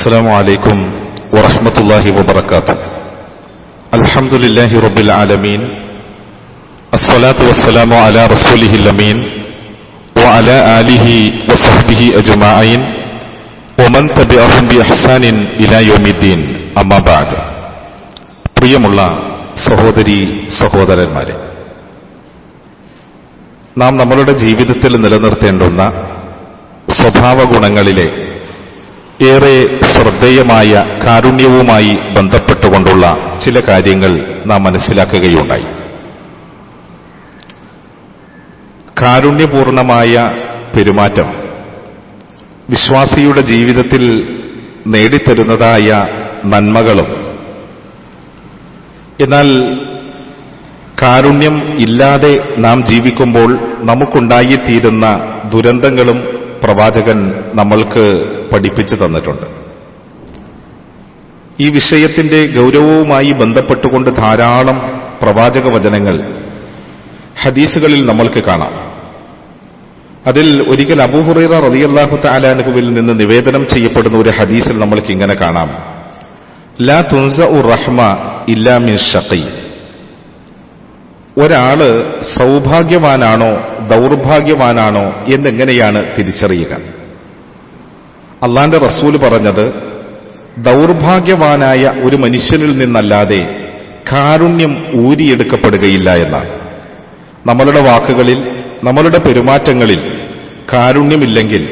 السلام عليكم ورحمة الله وبركاته الحمد لله رب العالمين الصلاة والسلام على رسوله الأمين وعلى آله وصحبه أجمعين ومن تبعهم بإحسان إلى يوم الدين أما بعد പ്രിയമുള്ള സഹോദരി സഹോദരന്മാരെ നാം നമ്മളുടെ ജീവിതത്തിൽ നിലനിർത്തേണ്ടുന്ന സ്വഭാവ ഗുണങ്ങളിലെ ഏറെ ശ്രദ്ധേയമായ കാരുണ്യവുമായി ബന്ധപ്പെട്ടുകൊണ്ടുള്ള ചില കാര്യങ്ങൾ നാം മനസ്സിലാക്കുകയുണ്ടായി. കാരുണ്യപൂർണമായ പെരുമാറ്റം വിശ്വാസിയുടെ ജീവിതത്തിൽ നേടിത്തരുന്നതായ നന്മകളും. എന്നാൽ കാരുണ്യം ഇല്ലാതെ നാം ജീവിക്കുമ്പോൾ നമുക്കുണ്ടായിത്തീരുന്ന ദുരന്തങ്ങളും പ്രവാചകൻ നമ്മൾക്ക് പഠിപ്പിച്ചു തന്നിട്ടുണ്ട്. ഈ വിഷയത്തിന്റെ ഗൗരവവുമായി ബന്ധപ്പെട്ടുകൊണ്ട് ധാരാളം പ്രവാചക വചനങ്ങൾ ഹദീസുകളിൽ നമ്മൾക്ക് കാണാം. അതിൽ ഒരിക്കൽ അബൂഹുറൈറ റളിയല്ലാഹു താലാനുഹുവിൽ നിന്ന് നിവേദനം ചെയ്യപ്പെടുന്ന ഒരു ഹദീസിൽ നമ്മൾക്ക് ഇങ്ങനെ കാണാം. ലാ തുൻസ ഉർ റഹ്മ ഇല്ലാ മിൻ ഷഖി. ഒരാൾ സൗഭാഗ്യവാനാണോ ദൗർഭാഗ്യവാനാണോ എന്നെങ്ങനെയാണ് തിരിച്ചറിയുക? അള്ളാന്റെ റസൂൽ പറഞ്ഞത് ദൗർഭാഗ്യവാനായ ഒരു മനുഷ്യനിൽ നിന്നല്ലാതെ കാരുണ്യം ഊരിയെടുക്കപ്പെടുകയില്ല എന്നാണ്. നമ്മളുടെ വാക്കുകളിൽ നമ്മളുടെ പെരുമാറ്റങ്ങളിൽ കാരുണ്യമില്ലെങ്കിൽ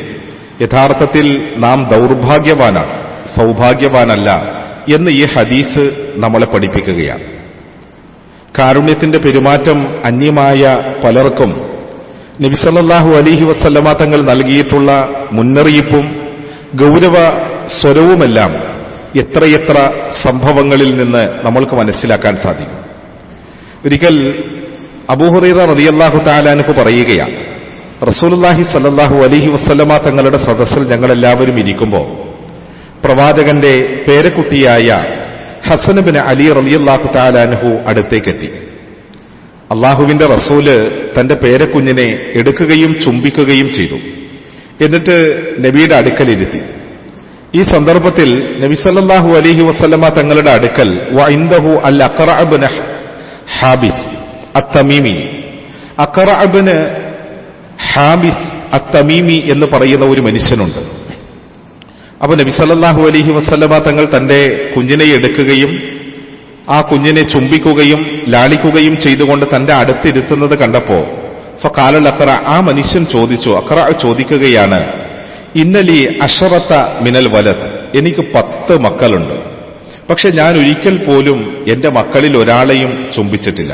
യഥാർത്ഥത്തിൽ നാം ദൗർഭാഗ്യവാനാണ് സൗഭാഗ്യവാനല്ല എന്ന് ഈ ഹദീസ് നമ്മളെ പഠിപ്പിക്കുകയാണ്. കാരുണ്യത്തിന്റെ പെരുമാറ്റം അന്യമായ പലർക്കും നബിസല്ലാഹു അലിഹി വസ്ലമാ തങ്ങൾ നൽകിയിട്ടുള്ള മുന്നറിയിപ്പും ഗൗരവ സ്വരവുമെല്ലാം എത്രയെത്ര സംഭവങ്ങളിൽ നിന്ന് നമ്മൾക്ക് മനസ്സിലാക്കാൻ സാധിക്കും. ഒരിക്കൽ അബൂഹുറൈറ റതിയല്ലാഹു താലാനുക്ക് പറയുകയാണ് റസൂലുല്ലാഹി സല്ലാഹു അലഹി വസ്ലമ തങ്ങളുടെ സദസ്സിൽ ഞങ്ങളെല്ലാവരും ഇരിക്കുമ്പോൾ പ്രവാചകന്റെ പേരക്കുട്ടിയായ ഹസനബിന് അലി റലിയല്ലാഹു താലാൻഹു അടുത്തേക്കെത്തി അള്ളാഹുവിന്റെ റസൂൽ തന്റെ പേരക്കുഞ്ഞിനെ എടുക്കുകയും ചുംബിക്കുകയും ചെയ്തു. എന്നിട്ട് നബിയുടെ അടുക്കലിരുത്തി ഈ സന്ദർഭത്തിൽ നബി സല്ലാഹു അലഹി വസല്ലമ തങ്ങളുടെ അടുക്കൽ അൽ ഹാബിസ് അത്തമീമി. ഹാബിസ് അത്തമീമി എന്ന് പറയുന്ന ഒരു മനുഷ്യനുണ്ട്. അപ്പൊ നബി സല്ലാഹു അലഹി വസ്ലമ തങ്ങൾ തന്റെ കുഞ്ഞിനെ എടുക്കുകയും ആ കുഞ്ഞിനെ ചുംബിക്കുകയും ലാളിക്കുകയും ചെയ്തുകൊണ്ട് തന്റെ അടുത്തിരുത്തുന്നത് കണ്ടപ്പോ ഫക്കാലൽ അക്കറ ആ മനുഷ്യൻ ചോദിച്ചു അക്കറ ചോദിക്കുകയാണ് ഇന്നലി അഷറത്ത മിനൽ വലത് എനിക്ക് പത്ത് മക്കളുണ്ട്. പക്ഷെ ഞാൻ ഒരിക്കൽ പോലും എന്റെ മക്കളിൽ ഒരാളെയും ചുംബിച്ചിട്ടില്ല.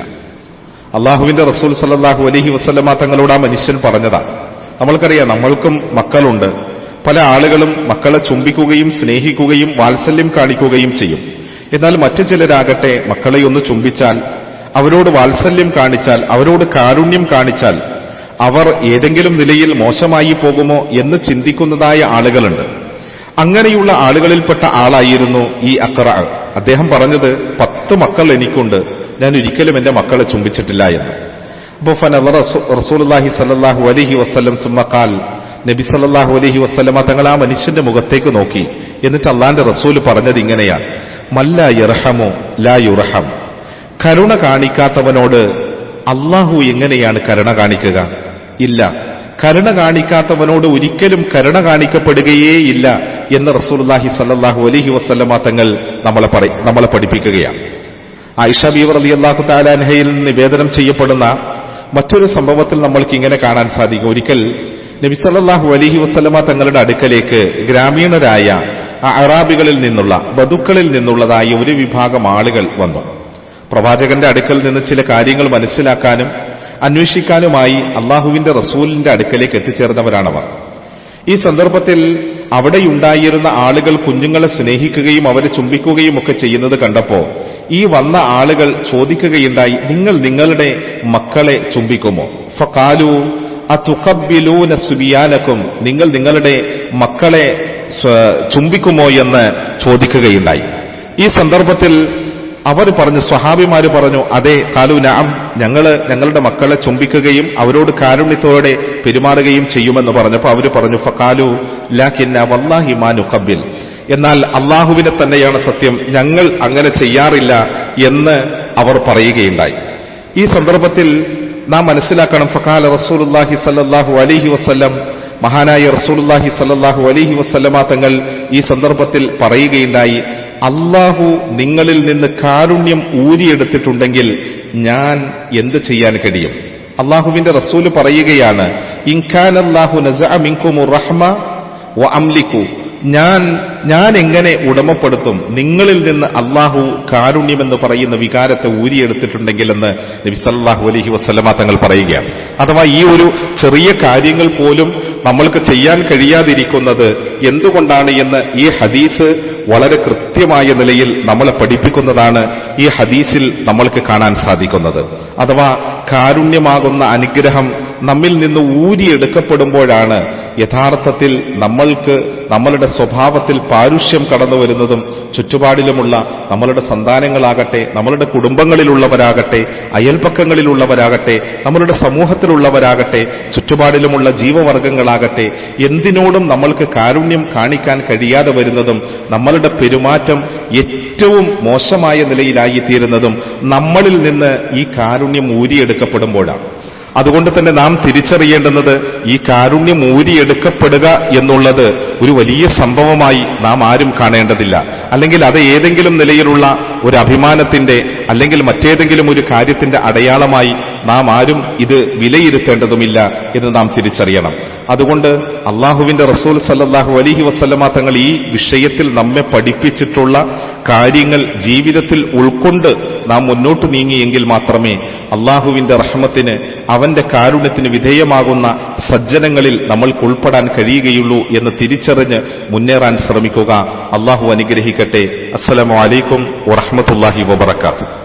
അള്ളാഹുവിന്റെ റസൂൽ സല്ലാഹു അലഹി വസ്ലമ തങ്ങളോട് ആ മനുഷ്യൻ പറഞ്ഞതാ നമ്മൾക്കറിയാം നമ്മൾക്കും മക്കളുണ്ട്. പല ആളുകളും മക്കളെ ചുംബിക്കുകയും സ്നേഹിക്കുകയും വാത്സല്യം കാണിക്കുകയും ചെയ്യും. എന്നാൽ മറ്റു ചിലരാകട്ടെ മക്കളെ ഒന്ന് ചുംബിച്ചാൽ അവരോട് വാത്സല്യം കാണിച്ചാൽ അവരോട് കാരുണ്യം കാണിച്ചാൽ അവർ ഏതെങ്കിലും നിലയിൽ മോശമായി പോകുമോ എന്ന് ചിന്തിക്കുന്നതായ ആളുകളുണ്ട്. അങ്ങനെയുള്ള ആളുകളിൽപ്പെട്ട ആളായിരുന്നു ഈ അക്ര അദ്ദേഹം പറഞ്ഞത് പത്ത് മക്കൾ എനിക്കുണ്ട് ഞാൻ ഒരിക്കലും എന്റെ മക്കളെ ചുംബിച്ചിട്ടില്ല എന്ന്. ഫനദറ റസൂലുള്ളാഹി വസ്ലം അലൈഹി വസല്ലം സുമ്മക്കാൽ നബി സല്ലാഹു അലഹി വസ്ലമ തങ്ങൾ ആ മനുഷ്യന്റെ മുഖത്തേക്ക് നോക്കി. എന്നിട്ട് അള്ളാന്റെ റസൂൽ പറഞ്ഞത് ഇങ്ങനെയാണ്. മല്ല യർഹമോ ലാ യുർഹം. കരുണ കാണിക്കാത്തവനോട് അള്ളാഹു എങ്ങനെയാണ് കരുണ കാണിക്കുക? ഇല്ല. കരുണ കാണിക്കാത്തവനോട് ഒരിക്കലും കരുണ കാണിക്കപ്പെടുകയേ ഇല്ല എന്ന് റസൂൽഹി സല്ലാഹു അലഹി വസ്ല്ലമ തങ്ങൾ നമ്മളെ പറ നമ്മളെ പഠിപ്പിക്കുകയാണ്. ആയിഷ ബീവർ അലി അള്ളാഹു താലാൻഹയിൽ നിവേദനം ചെയ്യപ്പെടുന്ന മറ്റൊരു സംഭവത്തിൽ നമ്മൾക്ക് ഇങ്ങനെ കാണാൻ സാധിക്കും. ഒരിക്കൽ നബി സല്ലാഹു അലഹി വസ്ലമ തങ്ങളുടെ അടുക്കലേക്ക് ഗ്രാമീണരായ അറാബികളിൽ നിന്നുള്ള ബതുക്കളിൽ നിന്നുള്ളതായ ഒരു വിഭാഗം ആളുകൾ വന്നു. പ്രവാചകന്റെ അടുക്കൽ നിന്ന് ചില കാര്യങ്ങൾ മനസ്സിലാക്കാനും അന്വേഷിക്കാനുമായി അള്ളാഹുവിന്റെ റസൂലിന്റെ അടുക്കലേക്ക് എത്തിച്ചേർന്നവരാണവർ. ഈ സന്ദർഭത്തിൽ അവിടെയുണ്ടായിരുന്ന ആളുകൾ കുഞ്ഞുങ്ങളെ സ്നേഹിക്കുകയും അവരെ ചുംബിക്കുകയും ഒക്കെ ചെയ്യുന്നത് കണ്ടപ്പോ ഈ വന്ന ആളുകൾ ചോദിക്കുകയുണ്ടായി നിങ്ങൾ നിങ്ങളുടെ മക്കളെ ചുംബിക്കുമോ? ഫക്കാലു അതുക്കബിലൂന സുബിയാനക്കും നിങ്ങൾ നിങ്ങളുടെ മക്കളെ ചുംബിക്കുമോ? എന്ന് ചോദിക്കുകയുണ്ടായി. ഈ സന്ദർഭത്തിൽ അവർ പറഞ്ഞു സ്വഹാബിമാർ പറഞ്ഞു അതെ കാലു നാം ഞങ്ങൾ ഞങ്ങളുടെ മക്കളെ ചുംബിക്കുകയും അവരോട് കാരുണ്യത്തോടെ പെരുമാറുകയും ചെയ്യുമെന്ന് പറഞ്ഞപ്പോൾ അവർ പറഞ്ഞു ഫക്കാലു ലാക്കിന്ന വല്ലാഹി മാനു കബിൽ എന്നാൽ അള്ളാഹുവിനെ തന്നെയാണ് സത്യം ഞങ്ങൾ അങ്ങനെ ചെയ്യാറില്ല എന്ന് അവർ പറയുകയുണ്ടായി. ഈ സന്ദർഭത്തിൽ നാം മനസ്സിലാക്കണം ഫക്കാല റസൂലുല്ലാഹി സല്ലാഹു അലഹി വസല്ലം മഹാനായ റസൂലുല്ലാഹി സല്ലാഹു അലഹി വസല്ലമ തങ്ങൾ ഈ സന്ദർഭത്തിൽ പറയുകയുണ്ടായി അള്ളാഹു നിങ്ങളിൽ നിന്ന് കാരുണ്യം ഊരിയെടുത്തിട്ടുണ്ടെങ്കിൽ ഞാൻ എന്ത് ചെയ്യാൻ കഴിയും? അള്ളാഹുവിന്റെ റസൂൽ പറയുകയാണ് ഇൻഖാൻ അള്ളാഹു നസഅ മിൻകുമു റഹ്മ വ അംലിക്കു. ഞാൻ ഞാൻ എങ്ങനെ ഉടമപ്പെടുത്തും? നിങ്ങളിൽ നിന്ന് അള്ളാഹു കാരുണ്യമെന്ന് പറയുന്ന വികാരത്തെ ഊരിയെടുത്തിട്ടുണ്ടെങ്കിൽ എന്ന് നബി സല്ലല്ലാഹു അലൈഹി വസല്ലമ തങ്ങൾ പറയുകയാണ്. അഥവാ ഈ ഒരു ചെറിയ കാര്യങ്ങൾ പോലും നമ്മൾക്ക് ചെയ്യാൻ കഴിയാതിരിക്കുന്നത് എന്തുകൊണ്ടാണ് എന്ന് ഈ ഹദീസ് വളരെ കൃത്യമായ നിലയിൽ നമ്മളെ പഠിപ്പിക്കുന്നതാണ് ഈ ഹദീസിൽ നമ്മൾക്ക് കാണാൻ സാധിക്കുന്നത്. അഥവാ കാരുണ്യമാകുന്ന അനുഗ്രഹം നമ്മിൽ നിന്ന് ഊരിയെടുക്കപ്പെടുമ്പോഴാണ് യഥാർത്ഥത്തിൽ നമ്മൾക്ക് നമ്മളുടെ സ്വഭാവത്തിൽ പാരുഷ്യം കടന്നു വരുന്നതും ചുറ്റുപാടിലുമുള്ള നമ്മളുടെ സന്താനങ്ങളാകട്ടെ നമ്മളുടെ കുടുംബങ്ങളിലുള്ളവരാകട്ടെ അയൽപക്കങ്ങളിലുള്ളവരാകട്ടെ നമ്മളുടെ സമൂഹത്തിലുള്ളവരാകട്ടെ ചുറ്റുപാടിലുമുള്ള ജീവവർഗങ്ങളാകട്ടെ എന്തിനോടും നമ്മൾക്ക് കാരുണ്യം കാണിക്കാൻ കഴിയാതെ വരുന്നതും നമ്മളുടെ പെരുമാറ്റം ഏറ്റവും മോശമായ നിലയിലായിത്തീരുന്നതും നമ്മളിൽ നിന്ന് ഈ കാരുണ്യം ഊരിയെടുക്കപ്പെടുമ്പോഴാണ്. അതുകൊണ്ട് തന്നെ നാം തിരിച്ചറിയേണ്ടുന്നത് ഈ കാരുണ്യം ഊരിയെടുക്കപ്പെടുക എന്നുള്ളത് ഒരു വലിയ സംഭവമായി നാം ആരും കാണേണ്ടതില്ല. അല്ലെങ്കിൽ അത് ഏതെങ്കിലും നിലയിലുള്ള ഒരു അഭിമാനത്തിന്റെ അല്ലെങ്കിൽ മറ്റേതെങ്കിലും ഒരു കാര്യത്തിന്റെ അടയാളമായി നാം ആരും ഇത് വിലയിരുത്തേണ്ടതുമില്ല എന്ന് നാം തിരിച്ചറിയണം. അതുകൊണ്ട് അള്ളാഹുവിന്റെ റസൂൽ സല്ലാഹു അലൈഹി വസല്ലമ തങ്ങൾ ഈ വിഷയത്തിൽ നമ്മെ പഠിപ്പിച്ചിട്ടുള്ള കാര്യങ്ങൾ ജീവിതത്തിൽ ഉൾക്കൊണ്ട് നാം മുന്നോട്ട് നീങ്ങിയെങ്കിൽ മാത്രമേ അള്ളാഹുവിന്റെ റഹ്മത്തിന് അവന്റെ കാരുണ്യത്തിന് വിധേയമാകുന്ന സജ്ജനങ്ങളിൽ നമ്മൾക്ക് ഉൾപ്പെടാൻ കഴിയുകയുള്ളൂ എന്ന് തിരിച്ചറിഞ്ഞ് മുന്നേറാൻ ശ്രമിക്കുക. അള്ളാഹു അനുഗ്രഹിക്കട്ടെ. അസ്സലാമലൈക്കും അലൈക്കും വറഹ്മത്തുള്ളാഹി വബറകാതുഹു.